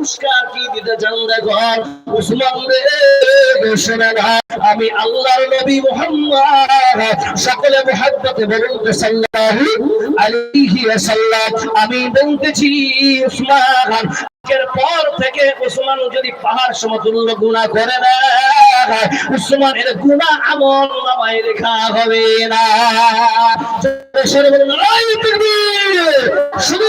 পুরস্কার কি দিতে চান দেখো? উসমান আমি আল্লাহর নবী মুহাম্মদ। সকলে বলুন তো আলাইহি ওয়াসাল্লাম। আমি বলতেছি, উসমান পর থেকে উসমান যদি পাহাড় সমতুল্য গুনাহ করে না উসমানের গুনাহ আমল নামায় লেখা হবে না। শুধু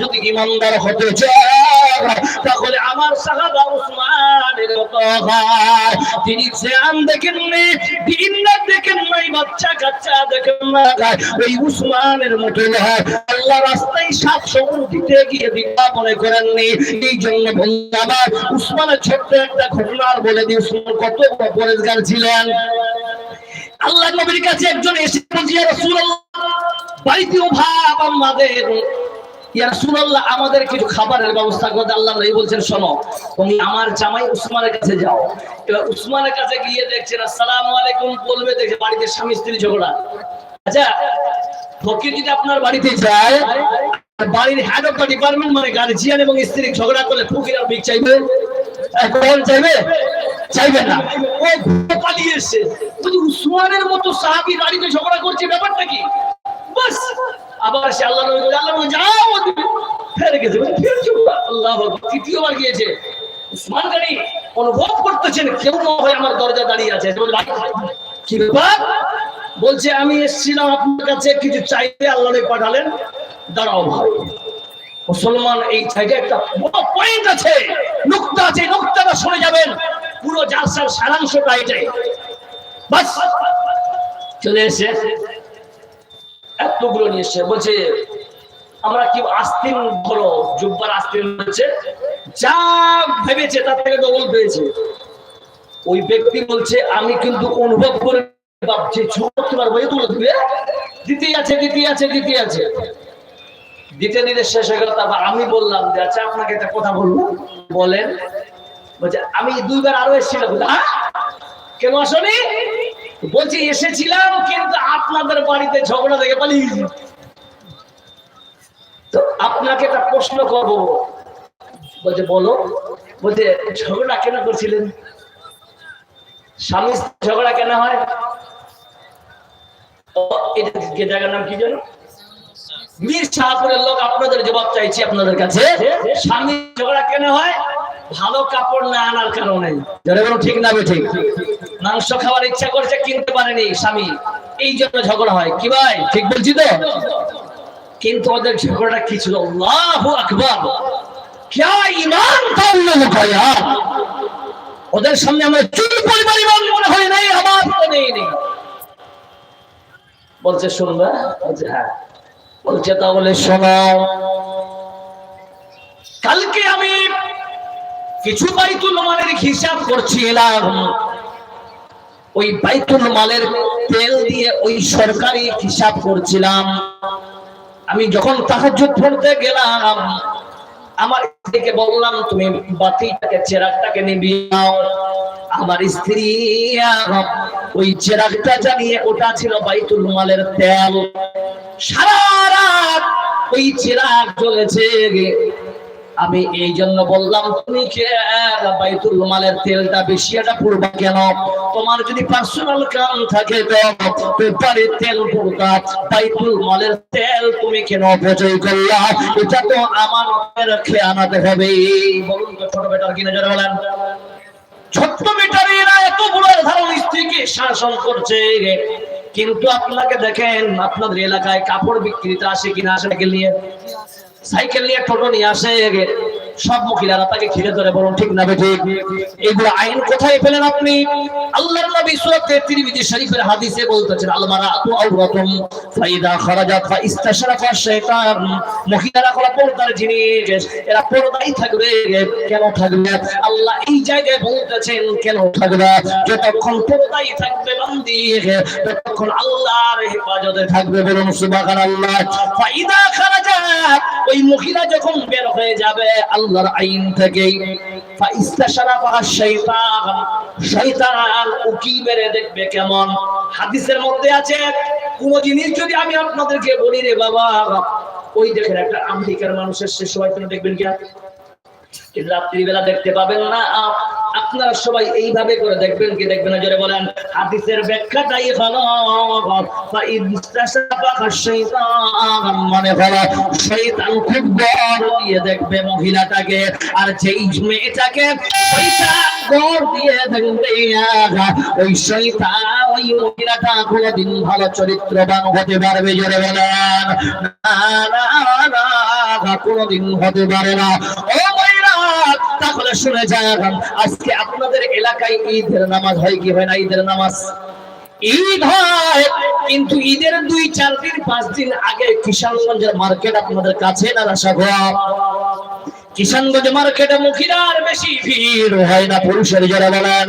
যদি ইমানদার হতে তাহলে আমার সাহাবা উসমানের মতো হয় তিনি দেখেন নি দিনটা দেখেন নাই, বাচ্চা কাচ্চা দেখেন না ওই উসমানের মতো হয় আল্লাহ রাস্তায় সাত দিতে গিয়ে এই জন্য বন্ধু উসমানের ছোট্ট একটা ঘটনার বলে দিয়ে উসমান কত পরেজগার ছিলেন? আল্লাহ নবীর কাছে একজন এসে বলছি রাসূলুল্লাহ বাড়িতে অভাব আমাদের ইয়া রাসূলুল্লাহ, আমাদের কিছু খাবারের ব্যবস্থা করতে আল্লাহ নবী বলছেন, শোনো, তুমি আমার জামাই উসমানের কাছে যাও। এবার উসমানের কাছে গিয়ে দেখছেন, আসসালামু আলাইকুম বলবে, দেখে বাড়িতে স্বামী, স্ত্রী, ঝগড়া। আচ্ছা ফকির যদি আপনার বাড়িতে যায় বাড়ির হেড অফ দ্য ডিপার্টমেন্ট মানে গার্জিয়ান এবং স্ত্রী ঝগড়া করলে ফকির আর ভিক চাইবে? কখন চাইবে? চাইবে না। ও পালিয়ে বলছি উসমানের মতো সাহাবী বাড়িতে ঝগড়া করছে, ব্যাপারটা কি? বাস। আবার সে আল্লাহ নবী যাও। গেছে। আল্লাহ তৃতীয়বার গিয়েছে। উসমান গানি অনুভব করতেছেন, কেউ আমার দরজা দাঁড়িয়ে আছে। বলছে, আমি এসেছিলাম আপনার কাছে, কিছু চাইতে আল্লাহ পাঠালেন। দাঁড়াও ভাই। মুসলমান এই সাইডে একটা বড় পয়েন্ট আছে। নুক্তা আছে, নুক্তাটা শুনে যাবেন। পুরো জালসার সারাংশটা এটাই। বাস, চলে এসে এতগুলো নিয়ে এসে বলছে, আমরা কি আস্তিন ধরো? জুব্বার আস্তিন হচ্ছে যা ভেবেছে তার থেকে ডবল পেয়েছে। ওই ব্যক্তি বলছে, আমি কিন্তু অনুভব করে ভাবছি ছোট তোমার বই তুলে দিবে দিতে আছে দিতে আছে দিতে আছে। দিতে দিতে শেষ হয়ে গেল, তারপর আমি বললাম যে আচ্ছা আপনাকে একটা কথা বলব। বলেন, বলছে, আমি দুইবার আরও এসেছিলাম হ্যাঁ? কেন আসনি? বলছি, এসেছিলাম, কিন্তু আপনাদের বাড়িতে ঝগড়া দেখে পালিয়েছি তো আপনাকে একটা প্রশ্ন করব। বলছে, বলো। বলছে, ঝগড়া কেন করছিলেন? স্বামী ঝগড়া কেন হয়? নাম কি জানো মীর শাহপুরের লোক আপনাদের জবাব চাইছি আপনাদের কাছে। স্বামী ঝগড়া কেন হয়? ভালো কাপড় না আনার কারণে। বলো ঠিক না ঠিক? মাংস খাওয়ার ইচ্ছা করছে, কিনতে পারেনি স্বামী। এই জন্য ঝগড়া হয়। কি ভাই? ঠিক বলছি তো? কিন্তু ওদের ঝগড়াটা কি ছিল? আল্লাহ আকবর। হ্যাঁ? ওদের সামনে আমরা চুল পরিমাণ ইমান মনে হয় নাই, আমার নেই বলছে শুনবা বলছে হ্যাঁ। বলছে, তাহলে শোনাও কালকে আমি কিছু বাইতুল মালের হিসাব করছিলাম ওই বাইতুল মালের তেল দিয়ে ওই সরকারি হিসাব করছিলাম। আমি যখন তাহাজ্জুদ পড়তে গেলাম, আমার স্ত্রীকে বললাম, তুমি বাতিটাকে চেরাকটাকে নিবিয়ে নাও। আমার স্ত্রী ওই চেরাকটা জানিয়ে ওটা ছিল বাইতুল মালের তেল। সারা রাত ওই চেরাগ জ্বলেছে। আমি এই জন্য বললাম, তুমি বাইতুল মালের তেলটা বেশি, এটা পড়বা কেন? তোমার যদি পার্সোনাল কাম থাকে তো পেপারে তেল পড়তা বাইতুল মালের তেল তুমি কেন অপচয় করলা? এটা তো আমার খেয়ানাতে হবে। বলুন তো, ছোট বেটার কিনে যারা বলেন? ছোট্ট বেটারে এরা এত বড় ধারণ স্ত্রীকে শাসন করছে। কিন্তু আপনাকে দেখেন, আপনাদের এলাকায় কাপড় বিক্রিতে আসে কিনা সাইকেল নিয়ে? সাইকেল নিয়ে টোটো নিয়ে আসে সব মহিলারা তাকে ঘিরে ধরে বলুন, ঠিক না ঠিক এগুলো আইন কোথায় পেলেন আপনি? আল্লাহর নবী সূরা তিরমিজি শরীফের হাদিসে বলতেছেন আল মারাতু আওরাতুম ফাইদা খারাজাত ফা ইস্তাশরাফা শাইতান। মহিলারা হলো পর্দার জিনিস, এরা পর্দাই থাকবে, কেন থাকবে? আল্লাহ এই জায়গায় বলতেছেন, কেন থাকবে? যতক্ষণ পর্দাই থাকবে বান্দি, ততক্ষণ আল্লাহর হেফাজতে থাকবে বলুন, সুবহানাল্লাহ। ফাইদা খারাজাত, ওই মহিলা যখন বের হয়ে যাবে আল্লাহর আইন থেকে উকি মেরে দেখবে কেমন? হাদিসের মধ্যে আছে, কোন জিনিস যদি আমি আপনাদেরকে বলি রে বাবা, ওই দেখেন একটা আমেরিকার মানুষের শেষ হয় দেখবেন কি? রাত্রিবেলা দেখতে পাবেন না। আপনারা সবাই এইভাবে করে দেখবেন, কি দেখবেন জোরে বলেন, হাদিসের ব্যাখ্যাটাই হলো মানে হলো শয়তান খুব বড় দিয়ে দেখবে মহিলাটাকে, আর যেই মেয়েটাকে ওই ওই মহিলাটা কোনোদিন ভালো চরিত্রবান হতে পারবে, জোরে বলেন। না কোনোদিন হতে পারে না। তাহলে শুনে যান আজকে আপনাদের এলাকায় ঈদের নামাজ হয় কি হয় না? ঈদের নামাজ। ঈদ হয়, কিন্তু ঈদের দুই, চার দিন, পাঁচ দিন আগে কিষানগঞ্জের মার্কেট আপনাদের কাছে না রাসাঘর কিষানগঞ্জ মার্কেটে মহিলার বেশি ভিড় হয় না, পুরুষের যারা বলেন।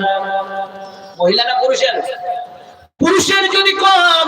মহিলা না পুরুষের? পুরুষের যদি কম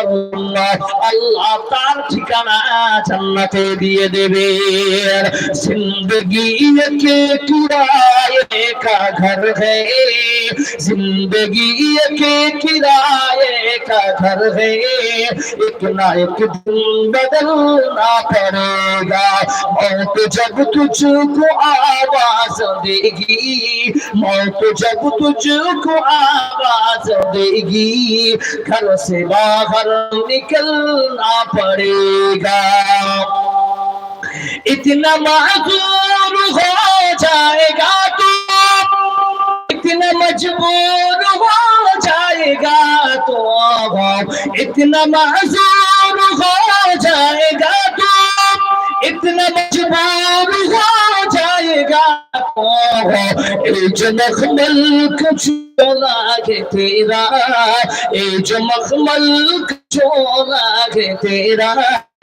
কালামুল্লাহ আল্লাহ তার زندگی کے کا گھر ہے ایک نہ ایک دن بدلنا پڑے گا موت جب تجھ کو آواز دے گی موت جب تجھ کو آواز دے گی گھر سے باہر نکلنا پڑے گا۔ اتنا معذور ہو جائے گا تو۔ اتنا مجبور ہو جائے گا تو۔ اتنا معذور ہو جائے گا تو۔ اتنا مجبور ہو جائے گا تو۔ جنخ ملک چھو तेरा ये जो मखमल जो लागे तेरा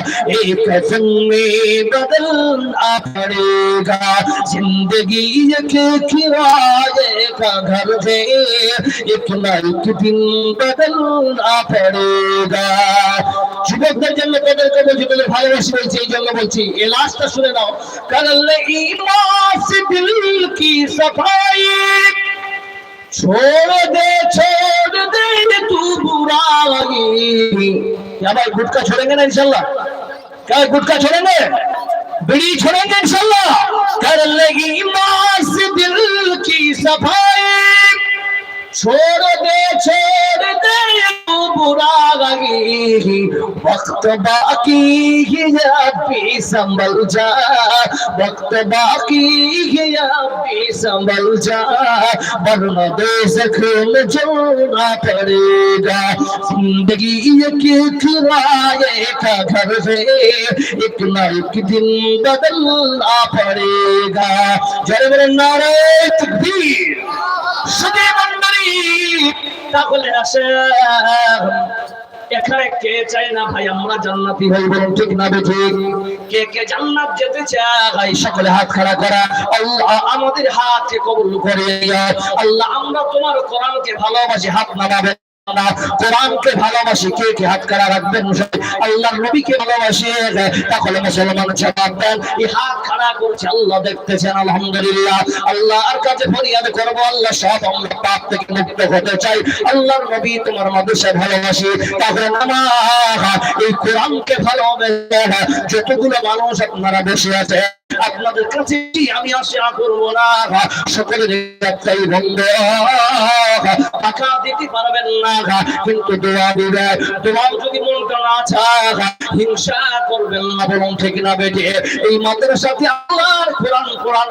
एक कफन में बदलना पड़ेगा जिंदगी के किराए का घर है एक ना एक दिन बदलना पड़ेगा যুবকদের জন্য তাদেরকে বলছি তাদের ভালোবাসি বলছি এই জন্য বলছি এই লাস্টটা শুনে নাও কারণ ইমাস দিল কি সফাই छोड़ दे छोड़ दे तू बुराई क्या भाई गुटखा छोड़ेंगे ना इंशाल्लाह क्या गुटखा छोड़ेंगे बीड़ी छोड़ेंगे इंशाल्लाह कर लेगी मास दिल की सफाई छोड़ दे छोड़ दे बुरा गई वक्त बाकी ही अभी संभल जा वक्त बाकी ही अभी संभल जा वरना दो जख्म जोड़ा पड़ेगा जिंदगी एक किराए का घर है एक ना एक दिन बदलना पड़ेगा जय मेरे नारे तकबीर सदैव তাহলে আসে, এখানে কে চায় না ভাই? আমরা জান্নাতি ঠিক না ঠিক? কে কে জান্নাত যেতে চায়? সকলে হাত খাড়া করা। আল্লাহ আমাদের হাতকে কবুল করে আল্লাহ আমরা তোমার কোরআনকে ভালোবাসি, হাত নামাবে না কোরআনকে ভালোবাসি, কে কে হাত কারা রাখবেন ভালোবাসে, তাহলে মুসলমান জবাব এই হাত খাড়া করছে, আল্লাহ যতগুলো মানুষ আপনারা বসে আছে আপনাদের কাছে আমি আশা করব না? সকলের একটাই বন্ধ। টাকা দিতে পারবেন না, কিন্তু দোয়া দিবে দোয়া যদি মনটা না চায়, হিংসা করবেন না বলুন ঠিক না বেটে এই মাদ্রাসাতে আল্লাহর কোরআন কোরআন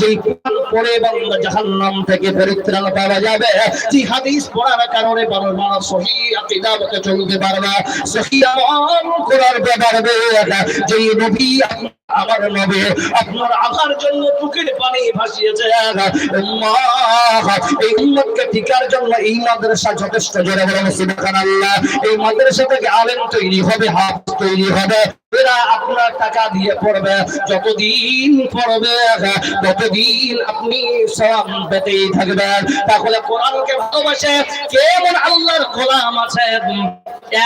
যেই কোরআন পড়ে বান্দা জাহান্নাম থেকে পরিত্রাণ পাওয়া যাবে। যে হাদিস পড়ার কারণে বড় সহি আকীদা মতে চলতে পারবে। সহি আমল করার পারবে যেই নবী আমার নবী আপনার জন্য পানি ভাসিয়েছে। এই মাদ্রাসা যথেষ্ট এরা আপনার টাকা দিয়ে পড়বে, যতদিন পড়বে, ততদিন আপনি সব পেতেই থাকবেন। তাহলে কোরআনকে ভালোবাসে, কেমন আল্লাহর গোলাম আছে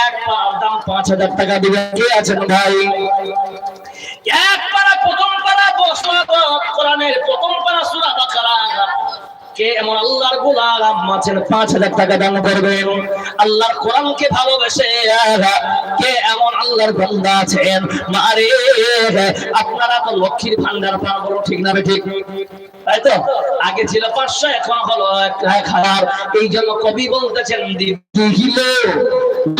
এক পার দাম পাঁচ হাজার টাকা দিবেন। কে আছেন ভাই? এক পারা প্রথম পারা কোরআনের প্রথম পারা বাকারা। কে এমন আল্লাহর পাঁচ টাকা দান আল্লাহর ভালোবেসে এমন আল্লাহর আপনারা তো লক্ষ্মীর ভান্ডার ঠিক ঠিক? তাই তো? আগে ছিল পাঁচশো, এখন হলো এই জন্য কবি বলতেছেন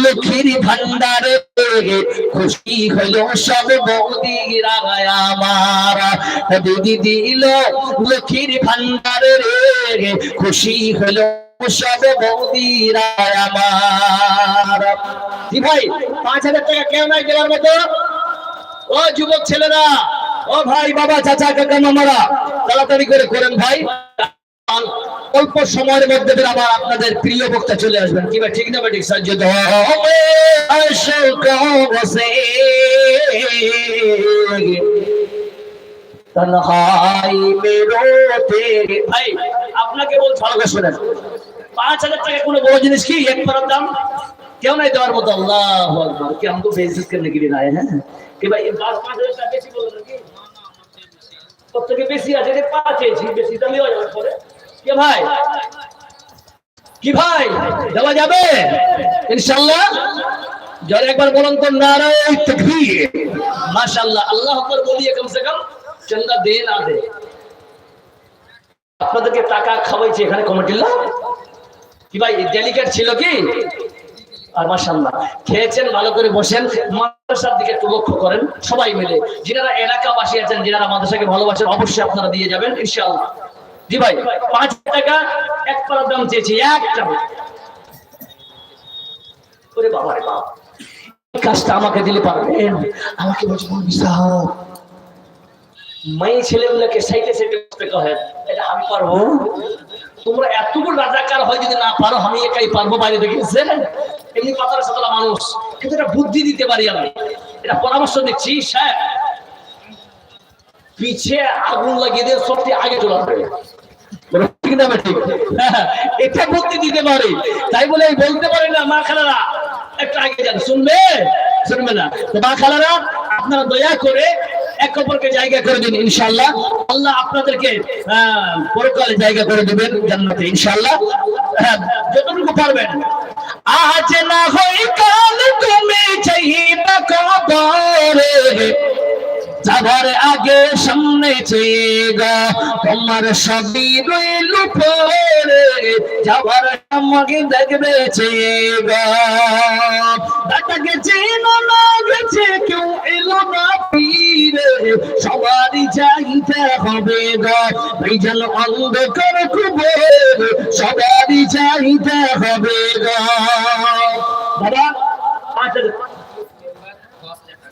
লক্ষ্মীর ভান্ডারে খুশি হইল সব বৌদিরা আমার দিদি দিল লক্ষ্মীর ভান্ডারে রে। খুশি হইল সব বৌদিরা আমার ভাই, পাঁচ হাজার টাকা কেউ নাই দেওয়ার মতো? ও যুবক ছেলেরা, ও ভাই বাবা, চাচা, কাকা, মামারা, তাড়াতাড়ি করে করেন ভাই। অল্প সময়ের মধ্যে ফের আবার আপনাদের প্রিয় বক্তা চলে আসবেন। কিবা ঠিক না ঠিক? সাহায্য পাঁচ হাজার কোনো বড় জিনিস দাম? কি, আমাকে হ্যাঁ? কি ভাই পাঁচ হাজার টাকা বেশি আছে? পাঁচ বেশি কে ভাই? কি ভাই? দেওয়া যাবে? ইনশাআল্লাহ। যারা একবার বলুন তো নারায় তাকবীর। আল্লাহ আকবার বলিয়ে কম সে কম চন্দা দে না দে আপনাদেরকে টাকা খাওয়াইছে এখানে কমিটির লোক। কি ভাই ডেলিকেট ছিল কি? আর মাশাআল্লাহ, খেয়েছেন, ভালো করে বসেন, মাদ্রাসার দিকে একটু লক্ষ্য করেন, সবাই মিলে। যারা এলাকাবাসী আছেন যারা মাদ্রাসাকে ভালোবাসেন, অবশ্যই আপনারা দিয়ে যাবেন, ইনশাআল্লাহ। জি ভাই, পাঁচ টাকা, এক দাম চেয়েছি রে বাবা। কাজটা আমাকে দিলে পারবেন? আমাকে মাই ছেলেগুলোকে করতে কহে এটা আমি পারব। তোমরা এতগুলো রাজাকার হয় যদি না পারো, আমি একাই পারব বাইরে থেকে এমনি পাতার সাথে মানুষ। কিন্তু এটা বুদ্ধি দিতে পারি আমি। এটা পরামর্শ দিচ্ছি, সাহেব। পিছে আগুন লাগিয়ে দিয়ে সবটি আগে চলে আসবে ঠিক না ঠিক এটা বুদ্ধি দিতে পারি। তাই বলে বলতে পারি না মা খালারা। একটু আগে যান শুনবে? শুনবে না। তো মা খালারা আপনারা দয়া করে এক অপরকে জায়গা করে দিন ইনশাআল্লাহ। আল্লাহ আপনাদেরকে পরকালে জায়গা করে দিবেন জান্নাতে ইনশাআল্লাহ। হ্যাঁ, যতটুকু পারবেন। আজ না হই কাল তুমি চাইবা কবরে। যাবার আগে সামনে চেয়েগা তোমার সবই রইল পরে যাবার আমাকে দেখবে চেয়েগা দাদাকে চেনো কেউ এলো না পীরে সবারই চাইতে হবে গা। এই যেন অন্ধকার কুবের, সবারই চাইতে হবে গা। বাবা পাঁচ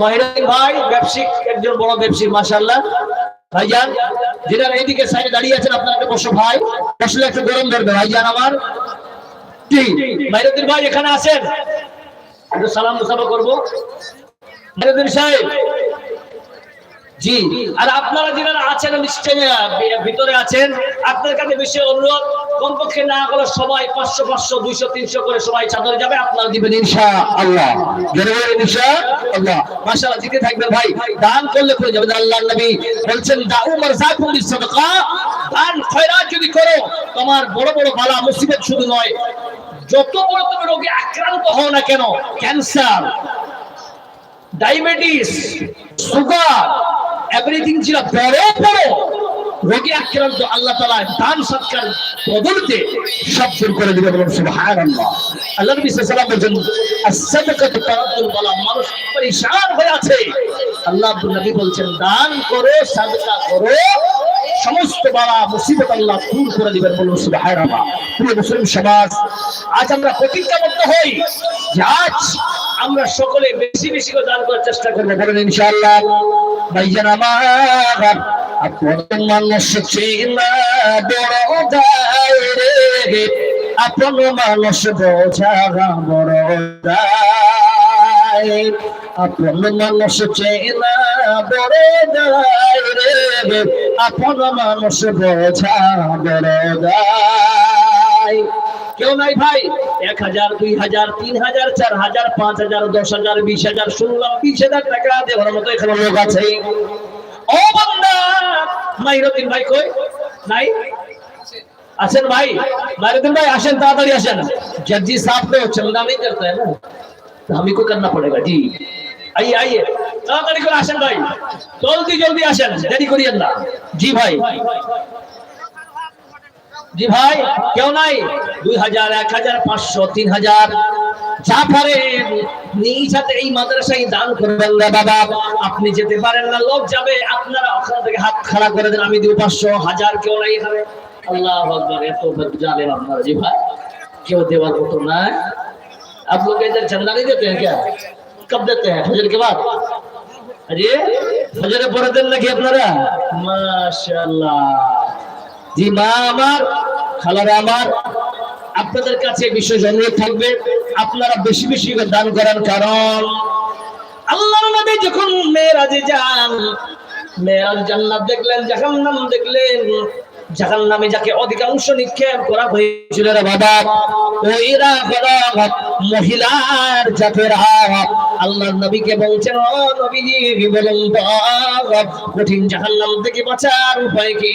মহিরুদ্দিন ভাই, ব্যবসায়িক একজন বড় ব্যবসায়ী মাসাল্লাহ ভাইজান যেটা এইদিকে সাইডে দাঁড়িয়ে আছেন আপনার একটা বসো ভাই। আসলে একটা গরম ধরবে, ভাইজান আমার। কি? মাইরুদ্দিন ভাই, এখানে আছেন? একটু সালাম মুসাফা করব। মাইরুদ্দিন সাহেব জি। আর আপনারা যারা আছেন ভিতরে আছেন আপনার কাছে বেশি অনুরোধ, কমপক্ষে না হলে সবাই পাঁচশো পাঁচশো, দুইশো, তিনশো করে সবাই চাদর যাবে, আপনারা দিবেন ইনশা আল্লাহ আল্লাহ ভাই। দান করলে করে আল্লাহ বলছেন, দাউ যদি করো, তোমার বড় বড় বালা মুসিবত শুধু নয়, যত বড় তুমি রোগে আক্রান্ত হও না কেন, ক্যান্সার, ডায়াবেটিস, সুগার এভরিথিং ছিল বড় বড়। রোগে আক্রান্ত আল্লাহ তালা দান, সৎকার বদলতে সব দূর করে দিবে বলুন, সুবহানাল্লাহ। আল্লাহ নবী সাল্লাল্লাহু আলাইহি ওয়াসাল্লাম তারাতুল মানুষ পরিশান হয়ে আছে। আল্লাহ নবী বলছেন, দান করো, সাদকা করো, সমস্ত বালা, মুসিবত আল্লাহ দূর করে দিবেন বলুন, সুবহানাল্লাহ। প্রিয় মুসলিম সমাজ, আজ আমরা প্রতিজ্ঞাবদ্ধ হই যে আজ আমরা সকলে বেশি বেশি করে দান করার চেষ্টা করব। বলেন ইনশাআল্লাহ। ভাইজান আমার আপন মানুষ চেনা মানুষ বোঝা বড় যায় আপন মানুষ বোঝা বড় কেউ নাই ভাই এক হাজার দুই হাজার তিন হাজার চার হাজার পাঁচ হাজার দশ হাজার বিশ হাজার শুনলাম বিশ হাজার টাকা দেওয়ার মতো এখানে লোক আছে ও বান্দা মাইরুদ্দিন ভাই কই নাই আছেন ভাই मारुद्दीन भाई আসেন তাড়াতাড়ি আসেন जज साहब तो चंदा नहीं करता है ना तो हमें को करना पड़ेगा जी आइए आइए তাড়াতাড়ি করে আসেন ভাই জলদি জলদি আসেন দেরি করিয়েন না জি ভাই জি ভাই কেউ নাই দুই হাজার এক হাজার পাঁচশো তিন হাজার যা পারেন নিজ হাতে এই মাদ্রাসায় দান করবেন না বাবা আপনি যেতে পারেন না লোক যাবে আপনারা ওখান থেকে হাত খাড়া করে দেন আমি দিব পাঁচশো হাজার কেউ নাই এখানে আল্লাহ আকবার এত জানেন আপনারা জি ভাই কেউ দেওয়ার মতো না आप लोग इधर चंदा नहीं देते हैं क्या कब देते हैं फजर के बाद अरे फजर পরের দিন নাকি আপনারা মাশাআল্লাহ জি মা আমার খালারা আমার, আপনাদের কাছে বিশেষ অনুরোধ থাকবে, আপনারা বেশি বেশি দান করার কারণ আল্লাহর নবী যখন মেরাজে যান মেরাজ জান্নাত দেখলেন, জাহান্নাম দেখলেন, জাহান্নামে যাকে অধিকাংশ নিক্ষেপ করা হয়েছিল রে বাবা ওইরা হলো মহিলার জাতেরা আল্লাহর নবীকে বলছেন, ও নবীজি বলুন কঠিন জাহান্নাম থেকে বাঁচার উপায় কি?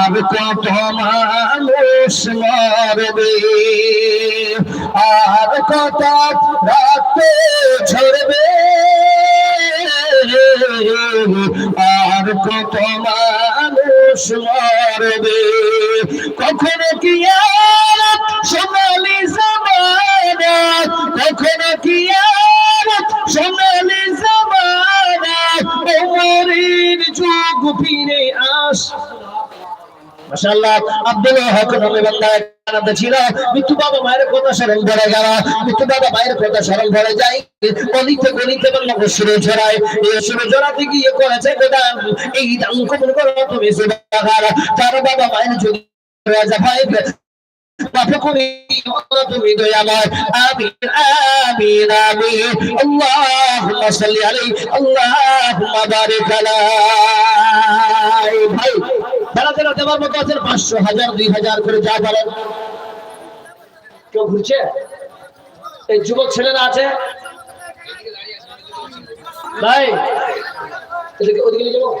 আর কত মানুষ মরবে? আর কত রক্ত ঝরবে? আর কত মানুষ মরবে? কখনো কি আর সোনালি জামানা? কখনো কি আর সোনালি জামানা? যুগ ফিরে আস। মাশাআল্লাহ আব্দুল হক নামে বান্দা কানাতে ছিল। মৃত্যু বাবা মায়ের কথা স্মরণ করে গেল। মৃত্যু বাবা মায়ের কথা স্মরণ করে যায় গলিতে গলিতে বলল সুরে ছড়ায়, এই সুরে ছড়াতে গিয়ে করেছে গোদাম এই দাম ভাই যারা যারা দেওয়ার মতো আছেন পাঁচশো হাজার দুই হাজার করে যা পারেন কেউ ঘুরছে এই যুবক ছেলেরা আছে ভাই এদিকে ওদিকে নিয়ে যাবো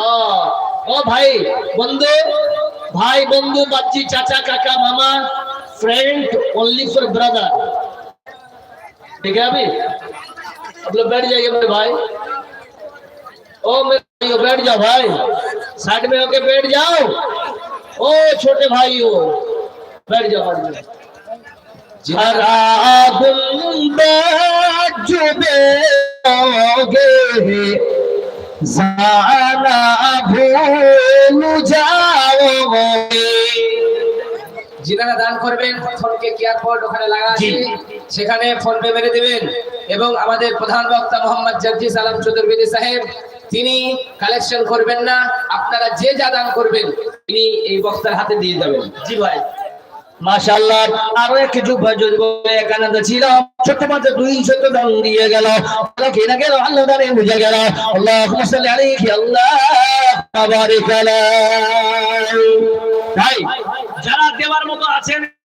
ও, ও ভাই বন্ধু ভাই বন্ধু বাচ্চি চাচা কাকা মামা फ्रेंड ओनली फॉर ब्रदर ठीक है अभी आप लोग बैठ जाइए मेरे भाई ओ मेरे भाइयों बैठ जाओ भाई साइड में होके बैठ जाओ ओ छोटे भाइयों बैठ जाओ बैठ जाओ हरा गुंबा जुबे जाना भूल जाओगे যিনারা দান করবেন ফোনকে কেয়ার পোর্ট ওখানে লাগা আছে সেখানে ফোন পে মেরে দেবেন এবং আমাদের প্রধান বক্তা মোহাম্মদ জাফজি সালাম চতুর্বেদী সাহেব তিনি কালেকশন করবেন না আপনারা যে যা দান করবেন তিনি এই বক্তার হাতে দিয়ে যাবেন। জি ভাই। আরও এখানে তো ছিল। মাত্র দুই দিয়ে গেল। আল্লাহ গেল? আল্লাহ বুঝে গেল। আল্লাহুম্মা সাল্লি আলাইহি আল্লাহ। ভাই যারা দেওয়ার মতো আছেন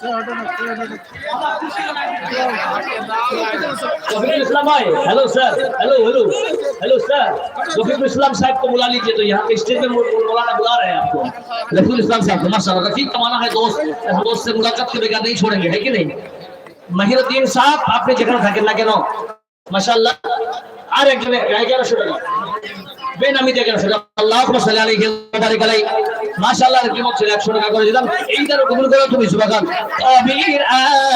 ہیلو سر ہیلو ہیلو ہیلو سر رفیق اسلام صاحب کو بلا لیجیے تو یہاں پہ اسٹیج میں مولانا بلا رہے ہیں آپ کو رفیق اسلام صاحب ماشاء اللہ رفیق کمانا ہے دوست دوست سے ملاقات کے بغیر نہیں چھوڑیں گے ہے کہ نہیں مہیر الدین صاحب آپ نے جگہ تھا نہ کہنا ماشاء اللہ آ رہے بے نامی اللہ صلی علیہ وسلم মাশাআল্লাহ কিমত ছিল 100 টাকা করে দিলাম এইটারও কবুল করো তুমি সুবহান আমিন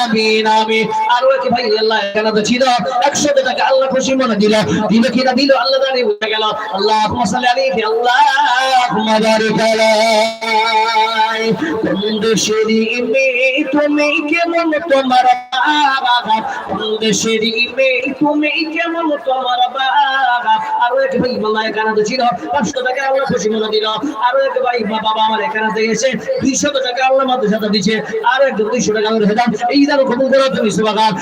আমিন আমিন। আর ওই কি ভাই, আল্লাহ এখানে তো ছিল। 100 টাকা আল্লাহ খুশি মনে দিল। দিল কি না দিল? আল্লাহ জানে, বুঝে গেল। আল্লাহুম্মা সাল্লি আলাইহি আল্লাহুম্মা বারিক আলাইহি কোন দেশের ইমে তুমি কেমন তোমার বাবা? দেশের ইমে তুমি কেমন তোমার বাবা? আর এক ভাই বাবা এখানে তো ছিল। 500 টাকা আল্লাহ খুশি মনে দিল। আর এক ভাই, বাবা আমার এখানে তো এসে 200 টাকা আল্লাহ মাদ্রাসা দিচ্ছে আর একজন দুইশো টাকা আমরা দিলাম এই দাম কবুল করো তুমি সুবহান